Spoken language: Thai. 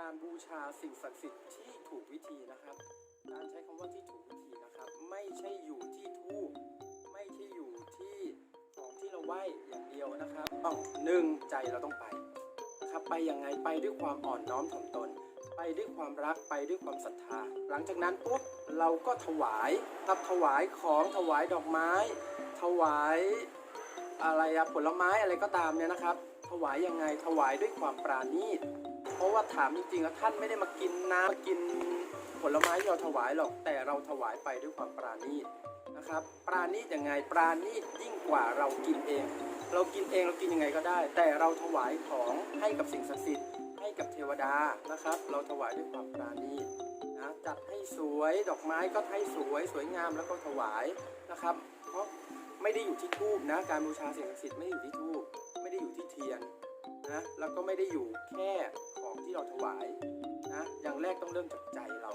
การบูชาสิ่งศักดิ์สิทธิ์ที่ถูกวิธีนะครับ การใช้คำว่าที่ถูกวิธีนะครับ ไม่ใช่อยู่ที่ทูบไม่ใช่อยู่ที่ของที่เราไหว้อย่างเดียวนะครับต้องหนึ่งใจเราต้องไปนะครับไปยังไงไปด้วยความอ่อนน้อมถ่อมตน ไปด้วยความรักไปด้วยความศรัทธา หลังจากนั้นปุ๊บเราก็ถวายครับถวายของถวายดอกไม้ ถวายอะไรอะผลไม้อะไรก็ตามเนี่ยนะครับ ถวายยังไงถวายด้วยความปราณีต เพราะว่าถามจริงๆแล้วท่านไม่ได้มากินน้ำมากินผลไม้ที่เราถวายหรอกแต่เราถวายไปด้วยความปราณีตนะครับ ปราณีตยังไงปราณีตยิ่งกว่าเรากินเอง เรากินเองเรากินยังไงก็ได้ แต่เราถวายของให้กับสิ่งศักดิ์สิทธิ์ให้กับเทวดานะครับ เราถวายด้วยความปราณีตนะจัดให้สวยดอกไม้ก็ให้สวยสวยงามแล้วก็ถวายนะครับ เพราะไม่ได้อยู่ที่ทูบนะ การบูชาสิ่งศักดิ์สิทธิ์ไม่ได้อยู่ที่ทูบไม่ได้อยู่ที่ นะแล้วก็ไม่ได้อยู่แค่ของที่เราถวายนะอย่างแรกต้องเริ่มจากใจเรา